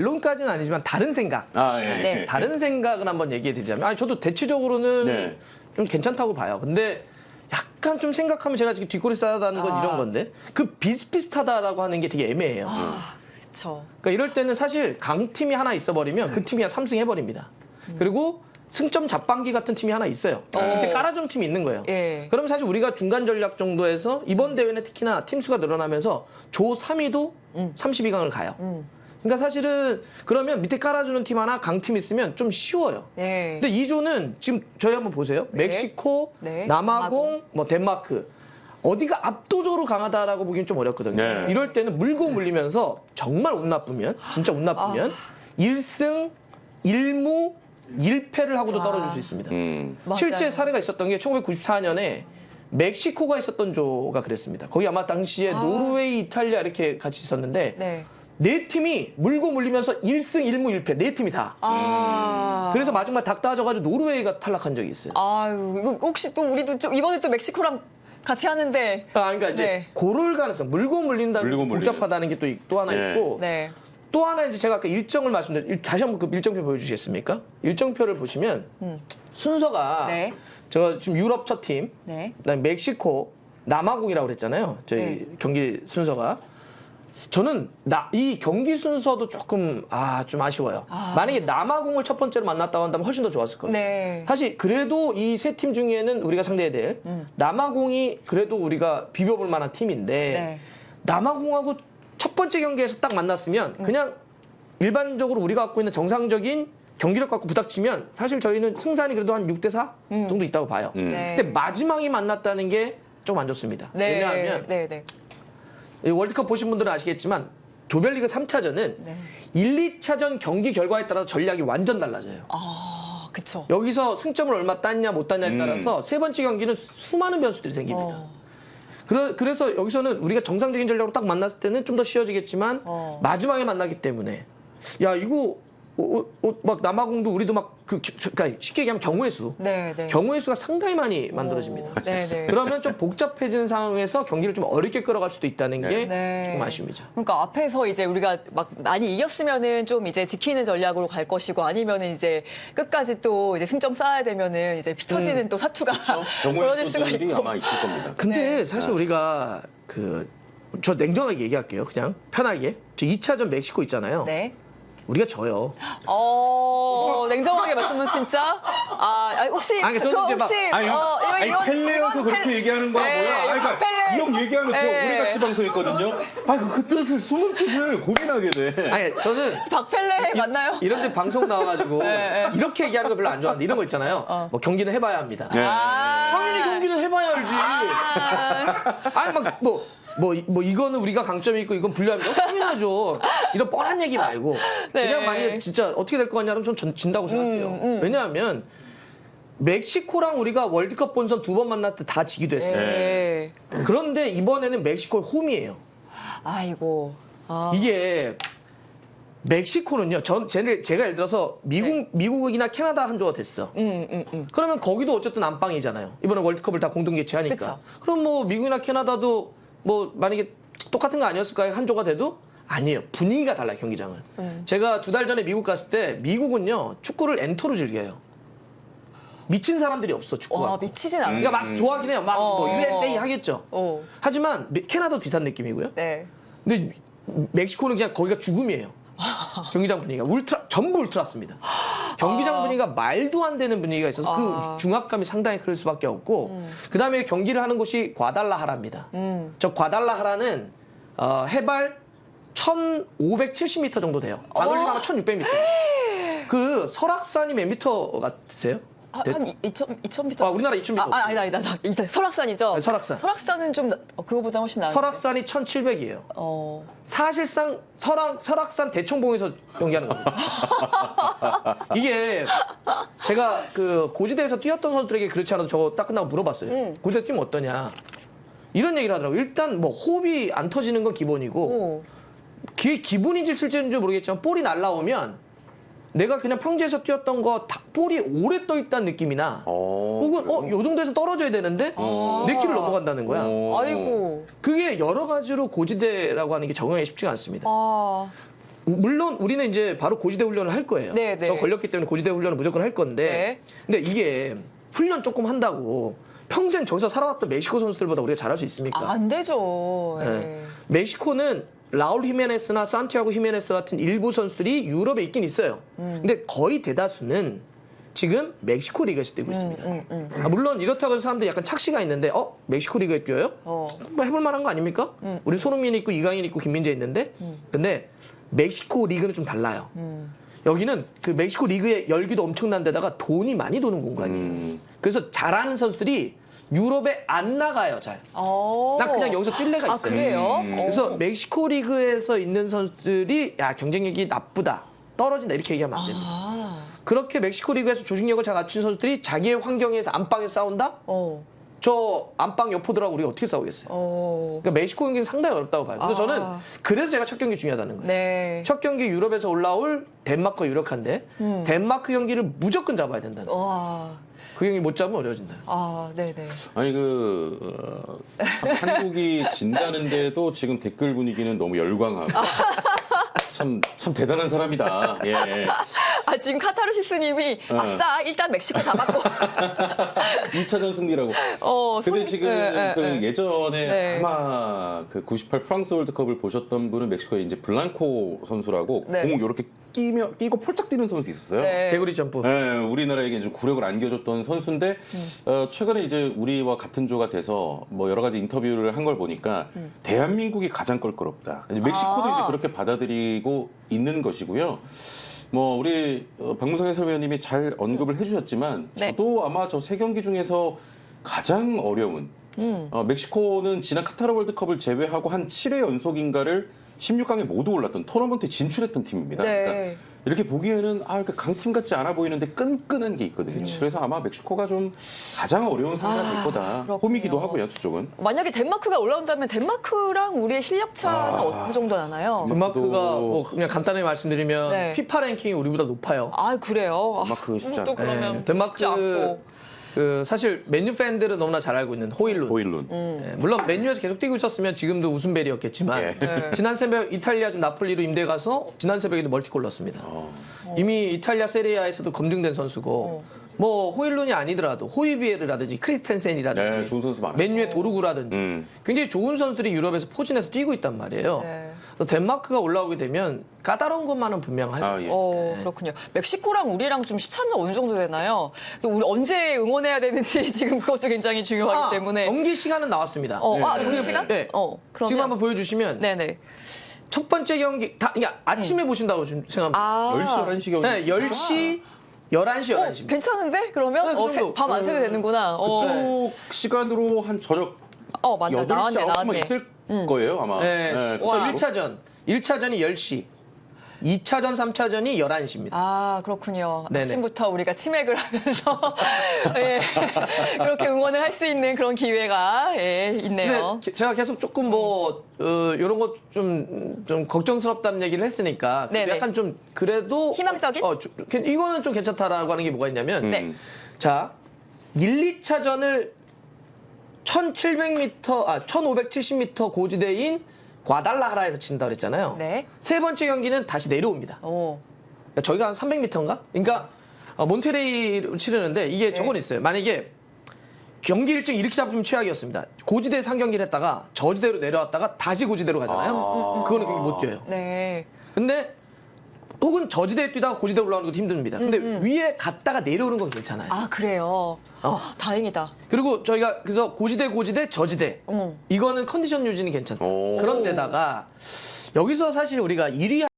결론까지는 아니지만 다른 생각. 아, 예. 네. 다른 생각을 한번 얘기해 드리자면 아니 저도 대체적으로는 네. 좀 괜찮다고 봐요. 근데 약간 좀 생각하면 제가 지금 뒷골이 싸다는 건 아. 이런 건데 그 비슷비슷하다라고 하는 게 되게 애매해요. 아, 그쵸. 그러니까 이럴 때는 사실 강팀이 하나 있어버리면 그 팀이 그냥 3승 해버립니다. 그리고 승점 잡방기 같은 팀이 하나 있어요. 그때 깔아주는 팀이 있는 거예요. 예. 그럼 사실 우리가 중간 전략 정도에서 이번 대회는 특히나 팀 수가 늘어나면서 조 3위도 32강을 가요. 음. 그러니까 사실은 그러면 밑에 깔아주는 팀 하나 강팀 있으면 좀 쉬워요. 예. 근데 이 조는 지금 저희 한번 보세요. 네. 멕시코, 네. 남아공, 뭐 덴마크 어디가 압도적으로 강하다라고 보기는 좀 어렵거든요. 네. 이럴 때는 물고 물리면서 정말 운 나쁘면 진짜 운 나쁘면 일 1승 1무 1패를 하고도 아. 떨어질 수 있습니다. 음. 맞아요. 실제 사례가 있었던 게 1994년에 멕시코가 있었던 조가 그랬습니다. 거기 아마 당시에 아. 노르웨이, 이탈리아 이렇게 같이 있었는데 네. 네 팀이 물고 물리면서 1승 1무 1패 네 팀이 다. 아. 그래서 마지막 닭 따져가지고 노르웨이가 탈락한 적이 있어요. 아유, 이거 혹시 또 우리도 좀 이번에 또 멕시코랑 같이 하는데. 아, 그러니까 이제 네. 고를 가능성, 물고 물린다는 게 물리는. 복잡하다는 게 또 또 하나 네. 있고 네. 또 하나 이제 제가 아까 일정을 말씀드렸 다시 한번 그 일정표 보여주시겠습니까? 일정표를 보시면 음. 순서가 네. 저 지금 유럽 첫 팀, 네. 그다음에 멕시코, 남아공이라고 그랬잖아요. 저희 네. 경기 순서가 저는 나, 이 경기 순서도 조금 아 좀 아쉬워요. 아. 만약에 남아공을 첫 번째로 만났다고 한다면 훨씬 더 좋았을 거예요. 네. 사실 그래도 이 세 팀 중에는 우리가 상대해야 될 음. 남아공이 그래도 우리가 비벼볼 만한 팀인데 네. 남아공하고 첫 번째 경기에서 딱 만났으면 음. 그냥 일반적으로 우리가 갖고 있는 정상적인 경기력 갖고 부닥치면 사실 저희는 승산이 그래도 한 6대 4 음. 정도 있다고 봐요. 음. 네. 근데 마지막에 만났다는 게 좀 안 좋습니다. 네. 왜냐하면 네, 네. 이 월드컵 보신 분들은 아시겠지만 조별리그 3차전은 네. 1, 2차전 경기 결과에 따라서 전략이 완전 달라져요. 아, 그쵸. 여기서 승점을 얼마 땄냐 못 땄냐에 음. 따라서 세 번째 경기는 수많은 변수들이 생깁니다. 어. 그래, 그래서 여기서는 우리가 정상적인 전략으로 딱 만났을 때는 좀 더 쉬워지겠지만 어. 마지막에 만나기 때문에 야 이거 막 남아공도 우리도 막그 그러니까 쉽게 얘기하면 경우의 수 네, 네. 경우의 수가 상당히 많이 만들어집니다. 네, 네. 그러면 좀 복잡해진 상황에서 경기를 좀 어렵게 끌어갈 수도 있다는 게 네. 조금 아쉬움이죠. 그러니까 앞에서 이제 우리가 막 많이 이겼으면은 좀 이제 지키는 전략으로 갈 것이고 아니면은 이제 끝까지 또 이제 승점 쌓아야 되면은 이제 피 터지는 또 사투가 경우의 벌어질 수가 있고. 아마 있을 겁니다. 근데 네. 사실 우리가 그 저 냉정하게 얘기할게요. 그냥 편하게. 저 2차전 멕시코 있잖아요. 네. 우리가 져요. 어, 냉정하게 말씀은 진짜 아, 아니, 혹시 아니, 저는 이제 막- 혹시 아니, 어, 이거 아니 이건- 펠레여서 이건 그렇게 펠- 얘기하는 거야 네, 뭐야? 아니, 그러니까 펠레. 이 형 얘기하면 저 네. 우리 같이 방송했거든요. 아, 그, 그 뜻을 숨은 뜻을 고민하게 돼. 아니 저는 박펠레 맞나요? 이런데 방송 나와가지고 네, 네. 이렇게 얘기하는 거 별로 안 좋아하는데 이런 거 있잖아요. 어. 뭐 경기는 해봐야 합니다. 네. 아. 당연히 경기는 해봐야 알지. 아. 아니 막 뭐. 뭐, 이- 뭐 이거는 우리가 강점이 있고 이건 불리합니다. 당연하죠. 이런 뻔한 얘기 말고 네. 그냥 만약에 진짜 어떻게 될거 같냐면 전 전- 진다고 생각해요. 음, 음. 왜냐하면 멕시코랑 우리가 월드컵 본선 두 번 만났을 때 다 지기도 했어요. 네. 그런데 이번에는 멕시코의 홈이에요. 아이고. 아. 이게 멕시코는요. 전 제- 제가 예를 들어서 미국 네. 미국이나 캐나다 한 조가 됐어. 음, 음, 음. 그러면 거기도 어쨌든 안방이잖아요. 이번에 월드컵을 다 공동 개최하니까. 그럼 뭐 미국이나 캐나다도 뭐 만약에 똑같은 거 아니었을까요? 한 조가 돼도 아니에요. 분위기가 달라요 경기장을. 음. 제가 두 달 전에 미국 갔을 때 미국은요 축구를 엔터로 즐겨요. 미친 사람들이 없어 축구가. 와, 미치진 않아요. 그러니까 막 좋아하긴 해요. 막 뭐 어. USA 하겠죠. 어. 하지만 미- 캐나다도 비슷한 느낌이고요. 네. 근데 멕시코는 그냥 거기가 죽음이에요. 경기장 분위기가 울트라 전부 울트라스입니다. 경기장 분위기가 말도 안 되는 분위기가 있어서 아. 그 중압감이 상당히 클 수밖에 없고 그다음에 경기를 하는 곳이 과달라하라입니다. 음. 저 과달라하라는 어, 해발 1,570m 정도 돼요. 반올림하면 어. 1,600m. 그 설악산이 몇 미터 같으세요? 아, 네? 한 2천 2,000m. 아, 우리나라 2,000m. 아, 아, 아니다, 아니다. 나- 이제 설악산이죠. 네, 설악산. 설악산은 좀 나- 어, 그거보다 훨씬 나은. 설악산이 1,700이에요. 어. 사실상 설악, 설악산 대청봉에서 연기하는 겁니다. 이게 제가 그 고지대에서 뛰었던 선수들에게 그렇지 않아도 저거 딱 끝나고 물어봤어요. 음. 고지대 뛰면 어떠냐? 이런 얘기를 하더라고요. 일단 뭐 호흡이 안 터지는 건 기본이고 오. 그게 기분인지 실제인지 모르겠지만 볼이 날라오면 내가 그냥 평지에서 뛰었던 거 다- 볼이 오래 떠 있다는 느낌이나 어, 혹은 어, 요 정도에서 떨어져야 되는데 아. 내 키를 넘어간다는 거야. 어. 아이고. 그게 여러 가지로 고지대라고 하는 게 적응하기 쉽지가 않습니다. 아. 물론 우리는 이제 바로 고지대 훈련을 할 거예요. 네, 네. 저 걸렸기 때문에 고지대 훈련을 무조건 할 건데. 근데 이게 훈련 조금 한다고 평생 저기서 살아왔던 멕시코 선수들보다 우리가 잘할 수 있습니까? 아, 안 되죠. 예. 네. 멕시코는 라울 히메네스나 산티아고 히메네스 같은 일부 선수들이 유럽에 있긴 있어요. 음. 근데 거의 대다수는 지금 멕시코 리그에서 뛰고 있습니다. 음, 음. 아, 물론 이렇다고 해서 사람들이 약간 착시가 있는데 어 멕시코 리그에 뛰어요? 어. 뭐 해볼 만한 거 아닙니까? 음. 우리 손흥민 있고 이강인 있고 김민재 있는데 근데 멕시코 리그는 좀 달라요. 음. 여기는 그 멕시코 리그의 열기도 엄청난 데다가 돈이 많이 도는 공간이에요. 음. 그래서 잘하는 선수들이 유럽에 안 나가요, 잘. 어. 나 그냥 여기서 뛸 레가 아, 있어요. 그래요? 음. 어. 그래서 멕시코 리그에서 있는 선수들이 야 경쟁력이 나쁘다, 떨어진다 이렇게 얘기하면 안 됩니다. 아. 그렇게 멕시코 리그에서 조직력을 잘 갖춘 선수들이 자기의 환경에서 안방에서 싸운다? 어. 저 안방 여포들하고 우리가 어떻게 싸우겠어요? 어. 그러니까 멕시코 경기는 상당히 어렵다고 봐요. 그래서 아. 저는 그래서 제가 첫 경기 중요하다는 거예요. 네. 첫 경기 유럽에서 올라올 덴마크가 유력한데 음. 덴마크 경기를 무조건 잡아야 된다는 거예요. 와. 그 경기 못 잡으면 어려워진다. 아, 네네. 아니 그 어, 한- 한국이 진다는데도 지금 댓글 분위기는 너무 열광하고 참 참 대단한 사람이다. 예. 아, 지금 카타르시스님이 어. 아싸, 일단 멕시코 잡았고. 2차전 승리라고. 어, 근데 손- 지금 네, 네, 그 네. 예전에 네. 아마 그 98 프랑스 월드컵을 보셨던 분은 멕시코의 이제 블랑코 선수라고 네. 공 이렇게 끼며 끼고 폴짝 뛰는 선수 있었어요. 네. 개구리 점프. 네, 우리나라에게 좀 굴욕을 안겨줬던 선수인데 어, 최근에 이제 우리와 같은 조가 돼서 뭐 여러 가지 인터뷰를 한 걸 보니까 대한민국이 가장 껄끄럽다. 이제 멕시코도 아. 이제 그렇게 받아들이고 있는 것이고요. 뭐 우리 어, 박무성 해설위원님이 잘 언급을 해주셨지만 네. 저도 아마 저 세 경기 중에서 가장 어려운 음. 어, 멕시코는 지난 카타르 월드컵을 제외하고 한 7회 연속인가를 16강에 모두 올랐던 토너먼트에 진출했던 팀입니다. 네. 그러니까 이렇게 보기에는 아, 이렇게 강팀 같지 않아 보이는데 끈끈한 게 있거든요. 그래서 아마 멕시코가 좀 가장 어려운 상대가 될 아, 거다. 그렇군요. 홈이기도 하고요, 저쪽은. 만약에 덴마크가 올라온다면 덴마크랑 우리의 실력 차는 아. 어느 정도 나나요? 덴마크가 덴마크도- 뭐 그냥 간단하게 말씀드리면 네. 피파 랭킹이 우리보다 높아요. 아, 그래요? 덴마크 쉽지 아, 또 않다. 그러면 네, 덴마크 쉽지 않고. 그 사실 맨유 팬들은 너무나 잘 알고 있는 호일룬. 보일룬. 음. 예, 물론 맨유에서 계속 뛰고 있었으면 지금도 웃음벨이었겠지만 예. 네. 지난 새벽 이탈리아 지금 나폴리로 임대 가서 지난 새벽에도 멀티골 넣었습니다. 어. 이미 이탈리아 세리아에서도 검증된 선수고 어. 뭐 호일룬이 아니더라도 호이비에르라든지 크리스텐센이라든지 네, 좋은 선수 많아요. 맨유의 도루구라든지 음. 굉장히 좋은 선수들이 유럽에서 포진해서 뛰고 있단 말이에요. 네. 덴마크가 올라오게 되면 까다로운 것만은 분명하죠. 아, 예. 어, 그렇군요. 멕시코랑 우리랑 좀 시차는 어느 정도 되나요? 또 우리 언제 응원해야 되는지 지금 그것도 굉장히 중요하기 아, 때문에. 경기 시간은 나왔습니다. 어, 아, 네, 경기 네, 시간? 네. 어, 그러면. 지금 한번 보여주시면 네네. 첫 번째 경기 다 그러니까 아침에 보신다고 지금 생각합니다. 아. 10시, 11시 경기. 네, 10시, 11시, 어, 11시입니다. 괜찮은데? 그러면 네, 그 어, 정도. 밤안 새도 네. 되는구나. 어, 그쪽 시간으로 한 저녁 어 맞다. 8시, 나왔네, 9시만 나왔네. 이틀 음. 거예요, 아마. 네, 네, 저 와. 1차전. 1차전이 10시. 2차전, 3차전이 11시입니다. 아 그렇군요. 네네. 아침부터 우리가 치맥을 하면서 예, 그렇게 응원을 할 수 있는 그런 기회가 예, 있네요. 게- 제가 계속 조금 뭐 어, 이런 것 좀 좀 걱정스럽다는 얘기를 했으니까 네네. 약간 좀 그래도 희망적인? 어, 좀- 괜- 이거는 좀 괜찮다라고 하는 게 뭐가 있냐면 음. 네. 자 1, 2차전을 1,700m 아 1,570m 고지대인 과달라하라에서 친다 그랬잖아요. 네. 세 번째 경기는 다시 내려옵니다. 오. 그러니까 저희가 한 300m인가? 그러니까 어, 몬테레이를 치르는데 이게 네. 저건 있어요. 만약에 경기 일정 이렇게 잡히면 최악이었습니다. 고지대 상경기를 했다가 저지대로 내려왔다가 다시 고지대로 가잖아요. 아. 그거는 경기 못 뛰어요. 네. 근데 혹은 저지대에 뛰다가 고지대 올라오는 것도 힘듭니다. 근데 위에 갔다가 내려오는 건 괜찮아요. 아 그래요. 어. 다행이다. 그리고 저희가 그래서 고지대 고지대 저지대 어. 이거는 컨디션 유지는 괜찮다. 오. 그런데다가 여기서 사실 우리가 1위